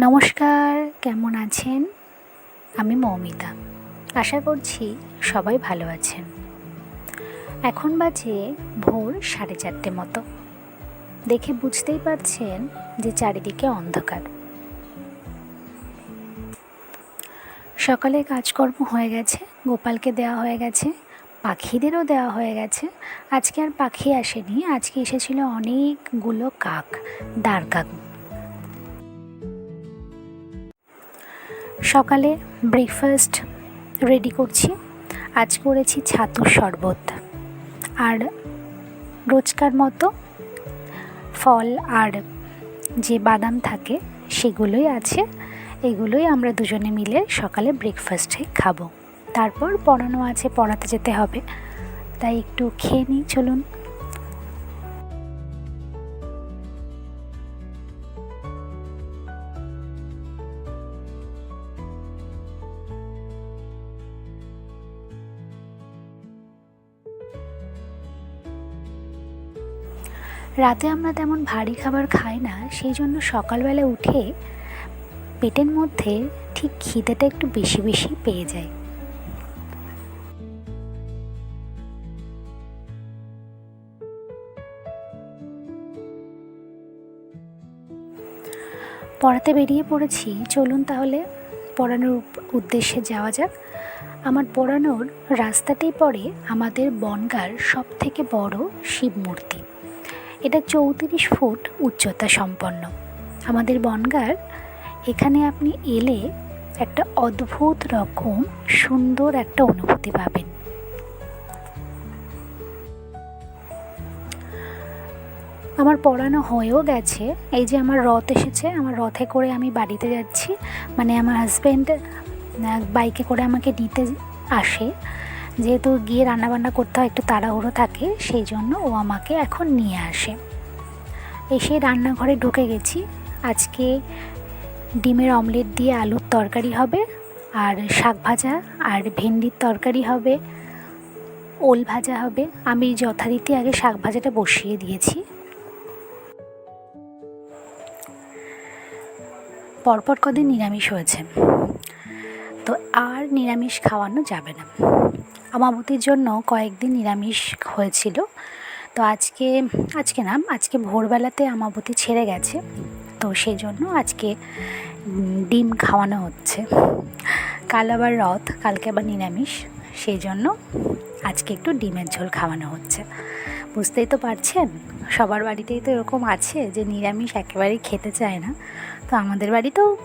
নমস্কার, কেমন আছেন? আমি মৌমিতা। আশা করছি সবাই ভালো আছেন। এখন বাজে ভোর সাড়ে চারটে মতো। দেখে বুঝতেই পারছেন যে চারিদিকে অন্ধকার। সকালে কাজকর্ম হয়ে গেছে, গোপালকে দেওয়া হয়ে গেছে, পাখিদেরও দেওয়া হয়ে গেছে। আজকে আর পাখি আসেনি, আজকে এসেছিল অনেকগুলো কাক দাঁড় কাক সকালে ব্রেকফাস্ট রেডি করছি। আজ করেছি ছাতুর শরবত। আর রোজকার মতো ফল আর যে বাদাম থাকে, সেগুলোই আছে। এগুলোই আমরা দুজনে মিলে সকালে ব্রেকফাস্টে খাব। তারপর পড়ানো আছে, পড়াতে যেতে হবে। তাই একটু খেয়ে নিই, চলুন। রাতে আমরা তেমন ভারী খাবার খাই না, সেই জন্য সকালবেলা উঠে পেটের মধ্যে ঠিক খিদেটা একটু বেশি বেশি পেয়ে যায়। পড়াতে বেরিয়ে পড়েছি। চলুন তাহলে পড়ানোর উদ্দেশ্যে যাওয়া যাক। আমার পড়ানোর রাস্তাতেই পড়ে আমাদের বনগার সব থেকে বড় শিব মূর্তি। এটা চৌত্রিশ ফুট উচ্চতা সম্পন্ন। আমাদের বনগার এখানে আপনি এলে একটা অদ্ভুত রকম সুন্দর একটা অনুভূতি পাবেন। আমার পড়ানো হয়েও গেছে, এই যে আমার রথ এসেছে, আমার রথে করে আমি বাড়িতে যাচ্ছি। মানে আমার হাজব্যান্ড বাইকে করে আমাকে নিতে আসে। যেহেতু গিয়ে রান্নাবান্না করতে হয়, একটু তাড়াহুড়ো থাকে, সেই জন্য ও আমাকে এখন নিয়ে আসে। এসে রান্নাঘরে ঢুকে গেছি। আজকে ডিমের অমলেট দিয়ে আলুর তরকারি হবে, আর শাক ভাজা আর ভেন্ডির তরকারি হবে, ওল ভাজা হবে। আমি যথারীতি আগে শাক ভাজাটা বসিয়ে দিয়েছি। পরপর কদিন নিরামিষ হয়েছে। তো আর নিরামিষ খাওয়ানো যাবে না। আমাবতির জন্য কয়েকদিন নিরামিষ হয়েছিল। তো আজকে আজকে না, আজকে ভোরবেলাতে আমাবতী ছেড়ে গেছে। তো সেই জন্য আজকে ডিম খাওয়ানো হচ্ছে। কাল আবার রথ, কালকে আবার নিরামিষ। সেই জন্য আজকে একটু ডিমের ঝোল খাওয়ানো হচ্ছে। বুঝতেই তো পারছেন, সবার বাড়িতেই তো এরকম আছে যে নিরামিষ একেবারেই খেতে চায় না। তো আমাদের বাড়িতেও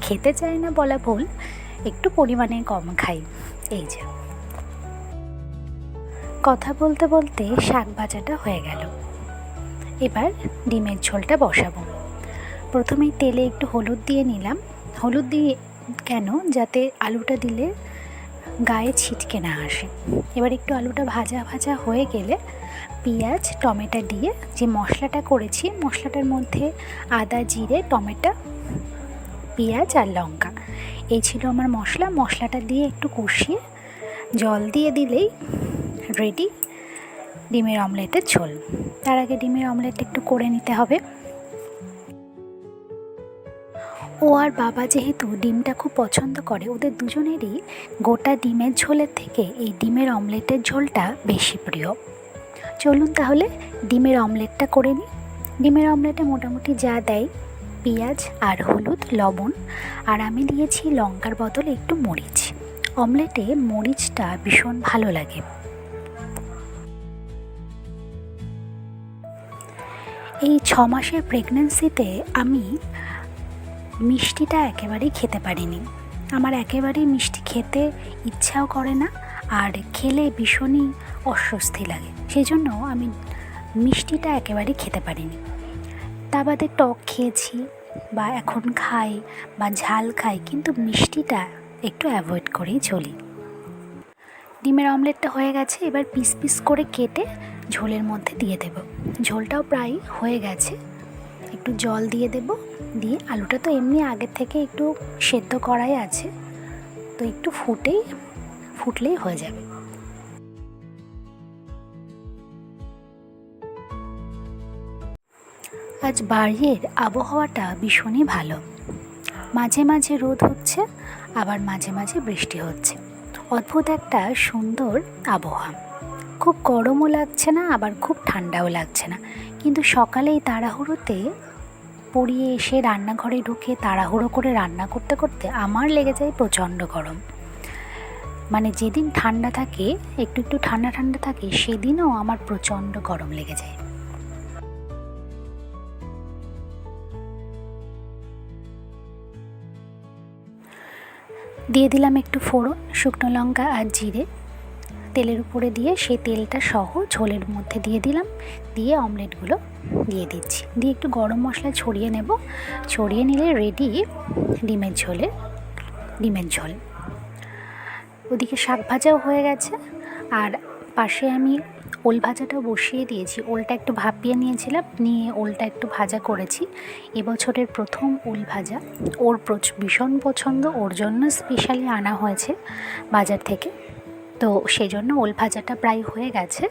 খেতে চায় না বলা ভুল, একটু পরিমাণে কম খাই। এই যে। কথা বলতে বলতে শাক ভাজাটা হয়ে গেল। এবার ডিমের ঝোলটা বসাবো। প্রথমেই তেলে একটু হলুদ দিয়ে নিলাম। হলুদ দিয়ে কেন? যাতে আলুটা দিলে গায়ে ছিটকে না আসে। এবার একটু আলুটা ভাজা ভাজা হয়ে গেলে পেঁয়াজ, টমেটো দিয়ে যে মশলাটা করেছি, মশলাটার মধ্যে আদা, জিরে, টমেটো, পেঁয়াজ আর লঙ্কা। এই ছিল আমার মশলা। মশলাটা দিয়ে একটু কষিয়ে জল দিয়ে দিলেই রেডি। ডিমের অমলেটের ঝোল। তার আগে ডিমের অমলেট একটু করে নিতে হবে। ও আর বাবা যেহেতু ডিমটা খুব পছন্দ করে, ওদের দুজনেরই গোটা ডিমের ঝোলের থেকে এই ডিমের অমলেটের ঝোলটা বেশি প্রিয়। চলুন তাহলে ডিমের অমলেটটা করে নিই। ডিমের অমলেটে মোটামুটি যা দেয়, পেঁয়াজ আর হলুদ, লবণ, আর আমি দিয়েছি লঙ্কার বদলে একটু মরিচ। অমলেটে মরিচটা ভীষণ ভালো লাগে। এই ছ মাসের প্রেগনেন্সিতে আমি মিষ্টিটা একেবারেই খেতে পারিনি। আমার একেবারেই মিষ্টি খেতে ইচ্ছাও করে না আর খেলে ভীষণই অস্বস্তি লাগে। সেই জন্য আমি মিষ্টিটা একেবারেই খেতে পারিনি। তা বাদে টক খেয়েছি বা এখন খাই বা ঝাল খাই, কিন্তু মিষ্টিটা একটু অ্যাভয়েড করেই চলি। ডিমের অমলেটটা হয়ে গেছে, এবার পিস পিস করে কেটে ঝোলের মধ্যে দিয়ে দেব। ঝোলটাও প্রায় হয়ে গেছে। একটু জল দিয়ে দেব। দিয়ে আলুটা তো এমনি আগের থেকে একটু সেদ্ধ করাই আছে। তো একটু ফুটেই, ফুটলেই হয়ে যাবে। আজ বাড়ির আবহাওয়াটা ভীষণই ভালো। মাঝে মাঝে রোদ হচ্ছে, আবার মাঝে মাঝে বৃষ্টি হচ্ছে। অদ্ভুত একটা সুন্দর আবহাওয়া। খুব গরমও লাগছে না, আবার খুব ঠান্ডাও লাগছে না। কিন্তু সকালেই তাড়াহুড়োতে পড়িয়ে এসে রান্নাঘরে ঢুকে তাড়াহুড়ো করে রান্না করতে করতে আমার লেগে যায় প্রচণ্ড গরম। মানে যেদিন ঠান্ডা থাকে, একটু একটু ঠান্ডা ঠান্ডা থাকে, সেদিনও আমার প্রচণ্ড গরম লেগে যায়। দিয়ে দিলাম একটু ফোড়ন, শুকনো লঙ্কা আর জিরে। তেলের উপরে দিয়ে সেই তেলটা সহ ঝোলের মধ্যে দিয়ে দিলাম। দিয়ে অমলেটগুলো দিয়ে দিচ্ছি। দিয়ে একটু গরম মশলা ছড়িয়ে নেব। ছড়িয়ে নিলে রেডি ডিমের ঝোলে, ডিমের ঝোল। ওদিকে শাক ভাজাও হয়ে গেছে। আর পাশে আমি ওল ভাজাটাও বসিয়ে দিয়েছি। ওলটা একটু ভাপিয়ে নিয়েছিলাম। নিয়ে ওলটা একটু ভাজা করেছি। এবছরের প্রথম ওল ভাজা। ওর প্রচ, ভীষণ পছন্দ। ওর জন্য স্পেশালি আনা হয়েছে বাজার থেকে। তো সেই জন্য ওল ভাজাটা প্রায় হয়ে গেছে।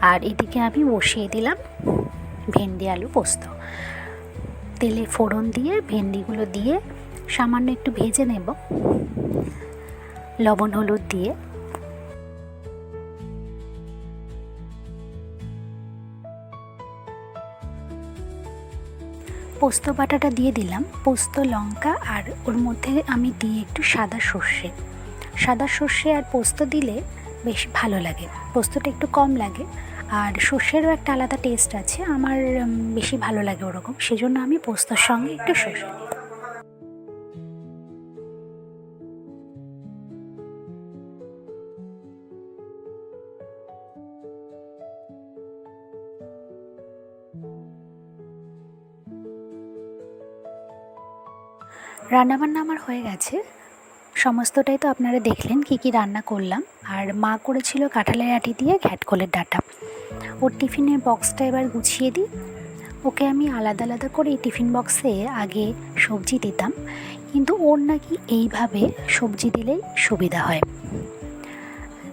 আর এদিকে আমি বসিয়ে দিলাম ভেন্ডি আলু পোস্ত। তেলে ফোড়ন দিয়ে, ভেন্ডিগুলো দিয়ে সামান্য একটু ভেজে নেব। লবণ, হলুদ দিয়ে। পোস্ত বাটাটা দিয়ে দিলাম। পোস্ত, লঙ্কা আর ওর মধ্যে আমি দিই একটু সাদা সর্ষে। সাদা সর্ষে আর পোস্ত দিলে বেশ ভালো লাগে। পোস্তটা একটু কম লাগে। আর সর্ষেরও একটা আলাদা টেস্ট আছে। আমার বেশি ভালো লাগে ওরকম। সেজন্য আমি পোস্তর সঙ্গে একটু সর্ষে দিই। রান্নাবান্না আমার হয়ে গেছে। সমস্তটাই তো আপনারা দেখলেন, কি কি রান্না করলাম। আর মা করেছিল কাঁঠালের আটি দিয়ে ঘ্যাটকলের ডাটা। ওর টিফিনের বক্সটা এবার গুছিয়ে দিই। ওকে আমি আলাদা আলাদা করে টিফিন বক্সে আগে সবজি দিতাম। কিন্তু ওর নাকি এইভাবে সবজি দিলেই সুবিধা হয়।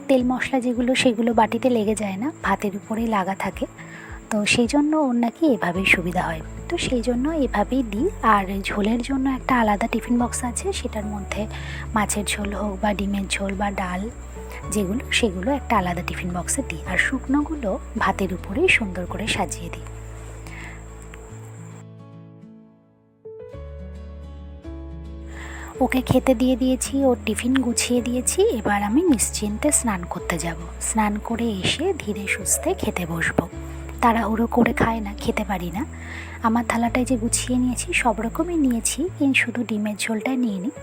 তেল মশলা যেগুলো, সেগুলো বাটিতে লেগে যায় না, ভাতের উপরেই লাগা থাকে। তো সেই জন্য ওর নাকি এভাবেই সুবিধা হয়। তো সেই জন্য এভাবেই দিই। আর ঝোলের জন্য একটা আলাদা টিফিন বক্স আছে, সেটার মধ্যে মাছের ঝোল হোক বা ডিমের ঝোল বা ডাল, যেগুলো, সেগুলো একটা আলাদা টিফিন বক্সে দিই। আর শুকনোগুলো ভাতের উপরেই সুন্দর করে সাজিয়ে দিই। ওকে খেতে দিয়ে দিয়েছি, ওর টিফিন গুছিয়ে দিয়েছি। এবার আমি নিশ্চিন্তে স্নান করতে যাব। স্নান করে এসে ধীরে সুস্থে খেতে বসবো। তাড়াহুড়ো করে খায় না, খেতে পারি না। আমার থালাটায় যে গুছিয়ে নিয়েছি, সব রকমই নিয়েছি, কিন্তু শুধু ডিমের ঝোলটাই নিয়ে নিই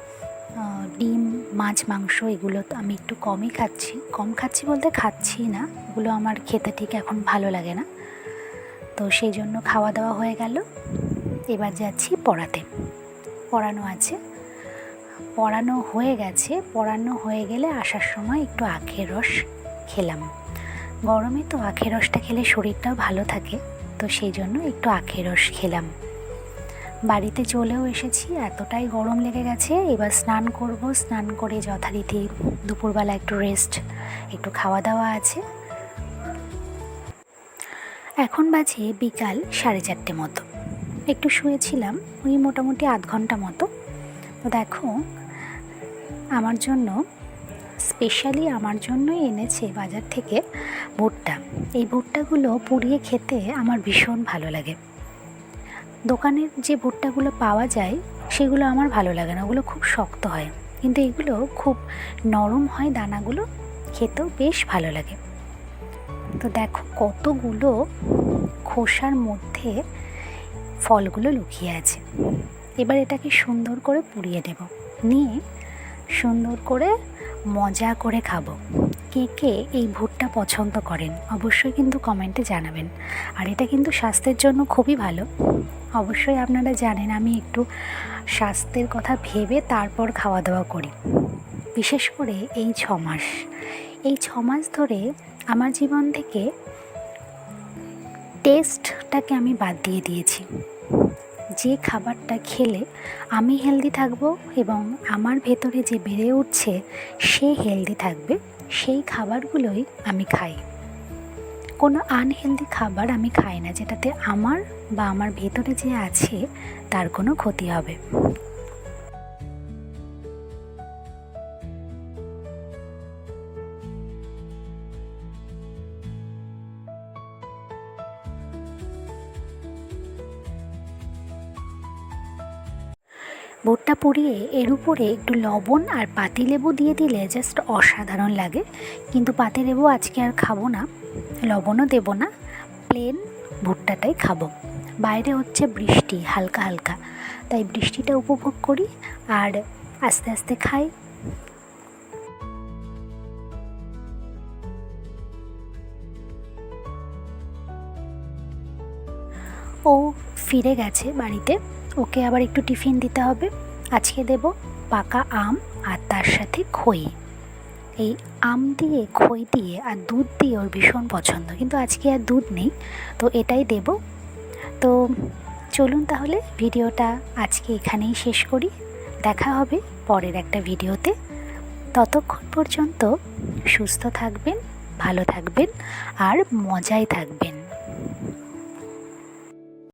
ডিম, মাছ, মাংস এগুলো তো আমি একটু কমই খাচ্ছি। কম খাচ্ছি বলতে খাচ্ছি না এগুলো আমার খেতে ঠিক এখন ভালো লাগে না। তো সেই জন্য খাওয়া দাওয়া হয়ে গেল। এবার যাচ্ছি পড়াতে। পড়ানো আছে। পড়ানো হয়ে গেছে। পড়ানো হয়ে গেলে আসার সময় একটু আখের রস খেলাম। গরমে তো আখের রসটা খেলে শরীরটাও ভালো থাকে, তো সেই জন্য একটু আখের রস খেলাম। বাড়িতে চলেও এসেছি, এতটাই গরম লেগে গেছে, এবার স্নান করব, স্নান করে যথারীতি দুপুরবেলা একটু রেস্ট একটু খাওয়া দাওয়া আছে। এখন বাজে বিকাল সাড়ে চারটে মতো। একটু শুয়েছিলাম, ওই মোটামুটি আধ ঘণ্টা মতো। তো দেখো, আমার জন্য স্পেশালি আমার জন্যই এনেছে বাজার থেকে ভুট্টা। এই ভুট্টাগুলো পুড়িয়ে খেতে আমার ভীষণ ভালো লাগে। দোকানের যে ভুট্টাগুলো পাওয়া যায়, সেগুলো আমার ভালো লাগে না, ওগুলো খুব শক্ত হয়। কিন্তু এগুলো খুব নরম হয় দানাগুলো, খেতেও বেশ ভালো লাগে। তো দেখো কতগুলো খোসার মধ্যে ফলগুলো লুকিয়ে আছে। এবার এটাকে সুন্দর করে পুড়িয়ে নেব। নিয়ে সুন্দর করে মজা করে খাব। কে কে এই ভুট্টা পছন্দ করেন, অবশ্যই কিন্তু কমেন্টে জানাবেন। আর এটা কিন্তু স্বাস্থ্যের জন্য খুবই ভালো। অবশ্যই আপনারা জানেন, আমি একটু স্বাস্থ্যের কথা ভেবে তারপর খাওয়া দাওয়া করি। বিশেষ করে এই ছ মাস। এই ছ মাস ধরে আমার জীবন থেকে টেস্টটাকে আমি বাদ দিয়ে দিয়েছি। যে খাবারটা খেলে আমি হেলদি থাকব এবং আমার ভেতরে যে বেড়ে উঠছে সে হেলদি থাকবে। সেই খাবারগুলোই আমি খাই। কোনো আনহেলদি খাবার আমি খাই না, যেটাতে আমার বা আমার ভেতরে যে আছে, তার কোনো ক্ষতি হবে। ভুট্টা পুড়িয়ে এর উপরে একটু লবণ আর পাতিলেবু দিয়ে দিলে জাস্ট অসাধারণ লাগে। কিন্তু পাতিলেবু আজকে আর খাব না, লবণও দেবো না প্লেন ভুট্টাটাই খাব। বাইরে হচ্ছে বৃষ্টি, হালকা হালকা। তাই বৃষ্টিটা উপভোগ করি আর আস্তে আস্তে খাই। ও ফিরে গেছে বাড়িতে। ওকে আবার একটু টিফিন দিতে হবে। আজকে দেব পাকা আম আর তার সাথে খই। এই আম দিয়ে, খই দিয়ে আর দুধ দিয়ে ওর ভীষণ পছন্দ, কিন্তু আজকে আর দুধ নেই, তো এটাই দেব। তো চলুন তাহলে ভিডিওটা আজকে এখানেই শেষ করি। দেখা হবে পরের একটা ভিডিওতে। ততক্ষণ পর্যন্ত সুস্থ থাকবেন, ভালো থাকবেন আর মজায় থাকবেন।